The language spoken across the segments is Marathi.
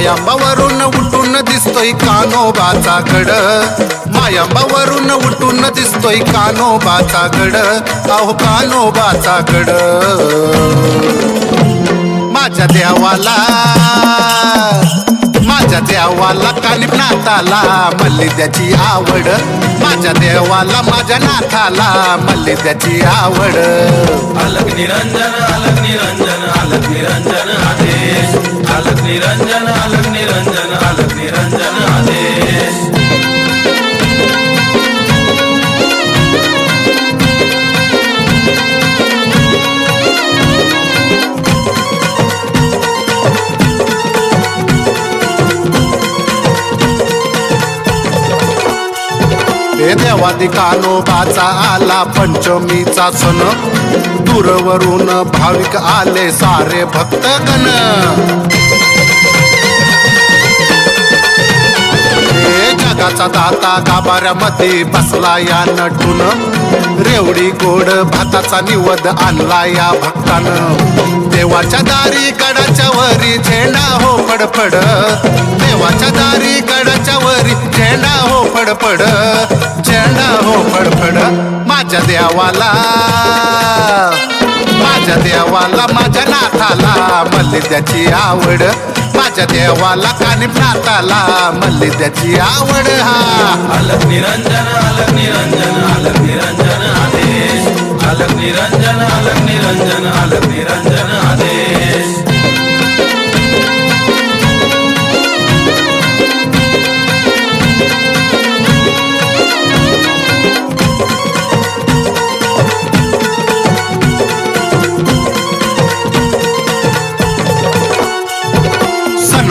मायांबावरून उठून दिसतोय कानोबाचा गड. मायांबावरून उठून दिसतोय कानोबाचा गड. अहो कानोबाचा गड. माझ्या देवाला माझ्या देवाला कानिप नाथाला मल्लिद्याची आवड. माझ्या देवाला माझ्या नाथाला मल्लिद्याची आवड. अलग निरंजन अलग निरंजन अलग निरंजन आदेश. अलग निरंजन अलग निरंजन अलग निरंजन आदेश देवादी कानोबाचा आला पंचमीचा सण. दूरवरून भाविक आले सारे भक्तगण. हे दाता गाभाऱ्यामध्ये बसला या नटून. रेवडी गोड भाताचा निवद आणला या भक्तानं. देवाच्या दारी कडाच्या वरी झेंडा हो फडफड. देवाच्या दारी कडाच्या वरी झेंडा हो फडफड. झेंडा हो फडफड. माझ्या देवाला माझ्या देवाला माझ्या नाथाला मल्लिद्याची आवड. माझ्या देवाला कानिप नाथाला मल्लिद्याची आवड हा. अलग निरंजन अलग निरंजन अलग निरंजन आदेश. अलग निरंजन अलग निरंजन अलग निरंजन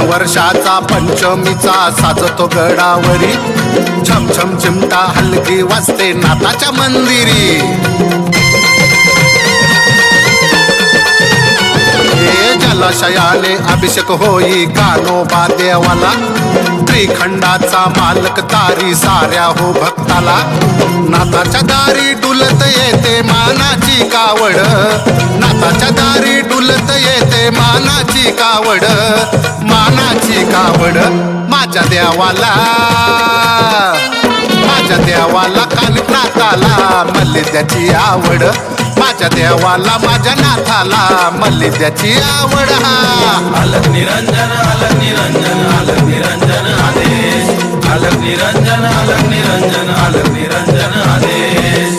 वर्षाचा पंचमीचा साजतो गडावरी. छमछम चिमटा हलकी वाजते नाताच्या मंदिरी. हे जलाशयाने अभिषेक होई कानोबा देवाला. त्रिखंडाचा मालक तारी साऱ्या हो भक्ताला. नाताच्या दारी डुलत येते मानाची कावड. नाताच्या दारी डुलत येते मानाची कावड मानाची कावड माझ्या देवाला. माझ्या देवाला कानिप नाथाला मल्लिद्याची आवड. माझ्या देवाला माझ्या नाथाला मल्लिद्याची आवड अलग निरंजन अलग निरंजन अलग निरंजन आदेश. अलग निरंजन अलग निरंजन अलग निरंजन आदेश.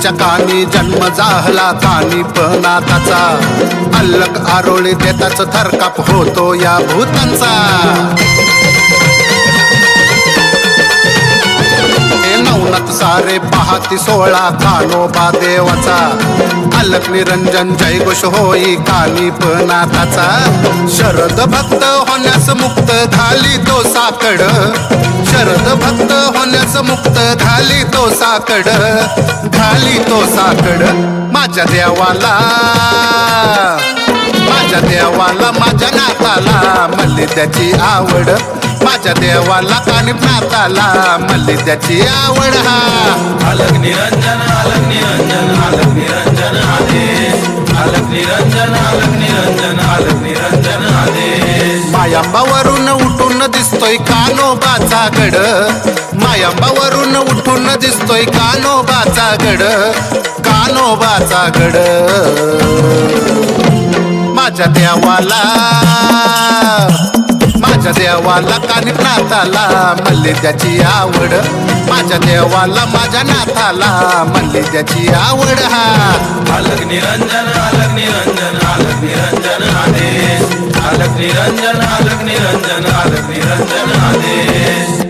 हत्तीच्या कानी जन्म जाहला कानी पनाताचा अल्लक आरोळी देताच थरकाप होतो या भूतांचा. रे पाहती सोळा कानोबा देवाचा. अलक निरंजन जय घोष होई कानी पनाथाचा शरद भक्त होण्यास मुक्त झाली तो साकड. शरद भक्त होण्यास मुक्त झाली तो साकड. झाली तो साकड माझ्या देवाला. माझ्या देवाला माझ्या नाताला. मल्लिद्याची आवड माझ्या देवाला कानिप नाताला मल्लिद्याची आवड हा. अलग निरंजन अलग निरंजन अलग निरंजन आदेश अलग निरंजन अलग निरंजन अलग निरंजन आदेश मायांबावरून उठून दिसतोय कानोबाचा गड. मायांबावरून उठून दिसतोय कानोबाचा गड. कानोबाचा गड. माझ्या देवाला माझ्या देवाला कानिप नाथाला त्याची आवड. माझ्या देवाला माझ्या नाथाला मल्लिद्याची आवड हा. अलग निरंजन अलग निरंजन अलग निरंजन आदेश. अलग निरंजन अलग निरंजन अलग निरंजन आदेश.